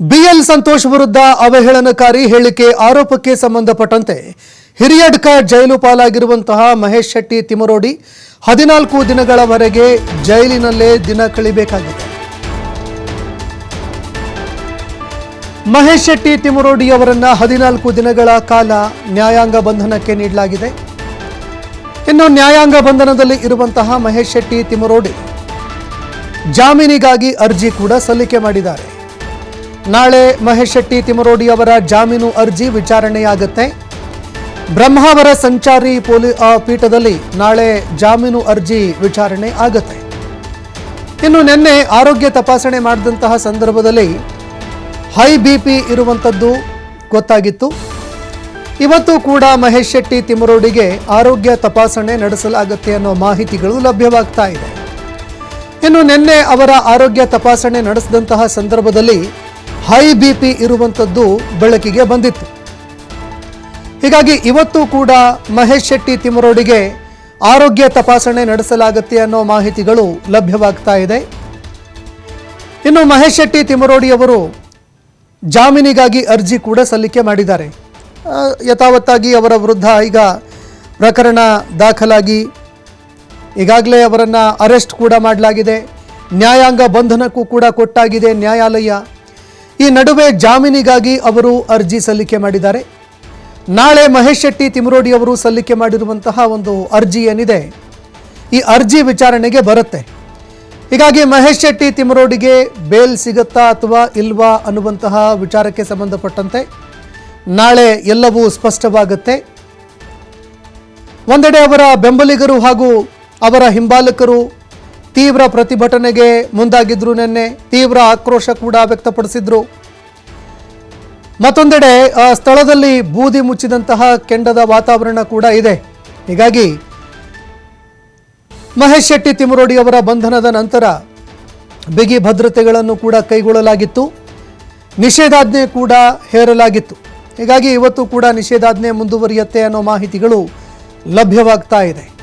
B L Santosh ವಿರುದ್ಧ ಅವಹೇಳನಕಾರಿ ಹೇಳಿಕೆ ಆರೋಪಕ್ಕೆ ಸಂಬಂಧಪಟ್ಟಂತೆ ಹಿರಿಯಡ್ಕ ಜೈಲು ಪಾಲಾಗಿರುವಂತಹ ಮಹೇಶ್ ಶೆಟ್ಟಿ ತಿಮರೋಡಿ ಹದಿನಾಲ್ಕು ದಿನಗಳವರೆಗೆ ಜೈಲಿನಲ್ಲೇ ದಿನ ಕಳಿಬೇಕಾಗಿದೆ. ಮಹೇಶ್ ಶೆಟ್ಟಿ ತಿಮರೋಡಿ ಅವರನ್ನ ಹದಿನಾಲ್ಕು ದಿನಗಳ ಕಾಲ ನ್ಯಾಯಾಂಗ ಬಂಧನಕ್ಕೆ ನೀಡಲಾಗಿದೆ. ಇನ್ನು ನ್ಯಾಯಾಂಗ ಬಂಧನದಲ್ಲಿ ಇರುವಂತಹ ಮಹೇಶ್ ಶೆಟ್ಟಿ ತಿಮರೋಡಿ ಜಾಮೀನಿಗಾಗಿ ಅರ್ಜಿ ಕೂಡ ಸಲ್ಲಿಕೆ ಮಾಡಿದ್ದಾರೆ. ನಾಳೆ ಮಹೇಶ್ ಶೆಟ್ಟಿ ತಿಮರೋಡಿ ಅವರ ಜಾಮೀನು ಅರ್ಜಿ ವಿಚಾರಣೆಯಾಗುತ್ತೆ. ಬ್ರಹ್ಮಾವರ ಸಂಚಾರಿ ಪೊಲೀ ಪೀಠದಲ್ಲಿ ನಾಳೆ ಜಾಮೀನು ಅರ್ಜಿ ವಿಚಾರಣೆ ಆಗುತ್ತೆ. ಇನ್ನು ನಿನ್ನೆ ಆರೋಗ್ಯ ತಪಾಸಣೆ ಮಾಡಿದಂತಹ ಸಂದರ್ಭದಲ್ಲಿ ಹೈ ಬಿ ಪಿ ಇರುವಂಥದ್ದು ಗೊತ್ತಾಗಿತ್ತು. ಇವತ್ತು ಕೂಡ ಮಹೇಶ್ ಶೆಟ್ಟಿ ತಿಮರೋಡಿಗೆ ಆರೋಗ್ಯ ತಪಾಸಣೆ ನಡೆಸಲಾಗುತ್ತೆ ಅನ್ನೋ ಮಾಹಿತಿಗಳು ಲಭ್ಯವಾಗ್ತಾ ಇದೆ. ಇನ್ನು ನಿನ್ನೆ ಅವರ ಆರೋಗ್ಯ ತಪಾಸಣೆ ನಡೆಸಿದಂತಹ ಸಂದರ್ಭದಲ್ಲಿ ಹೈ ಬಿ ಪಿ ಇರುವಂಥದ್ದು ಬೆಳಕಿಗೆ ಬಂದಿತ್ತು. ಹೀಗಾಗಿ ಇವತ್ತು ಕೂಡ ಮಹೇಶ್ ಶೆಟ್ಟಿ ತಿಮರೋಡಿಗೆ ಆರೋಗ್ಯ ತಪಾಸಣೆ ನಡೆಸಲಾಗುತ್ತೆ ಅನ್ನೋ ಮಾಹಿತಿಗಳು ಲಭ್ಯವಾಗ್ತಾ ಇದೆ. ಇನ್ನು ಮಹೇಶ್ ಶೆಟ್ಟಿ ತಿಮರೋಡಿ ಅವರು ಜಾಮೀನಿಗಾಗಿ ಅರ್ಜಿ ಕೂಡ ಸಲ್ಲಿಕೆ ಮಾಡಿದ್ದಾರೆ. ಯಥಾವತ್ತಾಗಿ ಅವರ ವಿರುದ್ಧ ಈಗ ಪ್ರಕರಣ ದಾಖಲಾಗಿ ಈಗಾಗಲೇ ಅವರನ್ನು ಅರೆಸ್ಟ್ ಕೂಡ ಮಾಡಲಾಗಿದೆ. ನ್ಯಾಯಾಂಗ ಬಂಧನಕ್ಕೂ ಕೂಡ ಕೊಟ್ಟಾಗಿದೆ ನ್ಯಾಯಾಲಯ. ಈ ನಡುವೆ ಜಾಮೀನಿಗಾಗಿ ಅವರು ಅರ್ಜಿ ಸಲ್ಲಿಕೆ ಮಾಡಿದ್ದಾರೆ. ನಾಳೆ ಮಹೇಶ್ ಶೆಟ್ಟಿ ತಿಮರೋಡಿ ಅವರು ಸಲ್ಲಿಕೆ ಮಾಡಿರುವಂತಹ ಒಂದು ಅರ್ಜಿ ಏನಿದೆ, ಈ ಅರ್ಜಿ ವಿಚಾರಣೆಗೆ ಬರುತ್ತೆ. ಹೀಗಾಗಿ ಮಹೇಶ್ ಶೆಟ್ಟಿ ತಿಮರೋಡಿಗೆ ಬೇಲ್ ಸಿಗುತ್ತಾ ಅಥವಾ ಇಲ್ವಾ ಅನ್ನುವಂತಹ ವಿಚಾರಕ್ಕೆ ಸಂಬಂಧಪಟ್ಟಂತೆ ನಾಳೆ ಎಲ್ಲವೂ ಸ್ಪಷ್ಟವಾಗುತ್ತೆ. ಒಂದೆಡೆ ಅವರ ಬೆಂಬಲಿಗರು ಹಾಗೂ ಅವರ ಹಿಂಬಾಲಕರು ತೀವ್ರ ಪ್ರತಿಭಟನೆಗೆ ಮುಂದಾಗಿದ್ರು ನಿನ್ನೆ. ತೀವ್ರ ಆಕ್ರೋಶ ಕೂಡ ವ್ಯಕ್ತಪಡಿಸಿದ್ರು. ಮತ್ತೊಂದೆಡೆ, ಆ ಸ್ಥಳದಲ್ಲಿ ಬೂದಿ ಮುಚ್ಚಿದಂತಹ ಕೆಂಡದ ವಾತಾವರಣ ಕೂಡ ಇದೆ. ಹೀಗಾಗಿ, ಮಹೇಶ್ ಶೆಟ್ಟಿ ತಿಮರೋಡಿ ಅವರ ಬಂಧನದ ನಂತರ ಬಿಗಿ ಭದ್ರತೆಗಳನ್ನು ಕೂಡ ಕೈಗೊಳ್ಳಲಾಗಿತ್ತು. ನಿಷೇಧಾಜ್ಞೆ ಕೂಡ ಹೇರಲಾಗಿತ್ತು. ಹೀಗಾಗಿ ಇವತ್ತು ಕೂಡ ನಿಷೇಧಾಜ್ಞೆ ಮುಂದುವರಿಯುತ್ತೆ ಅನ್ನೋ ಮಾಹಿತಿಗಳು ಲಭ್ಯವಾಗ್ತಾ ಇದೆ.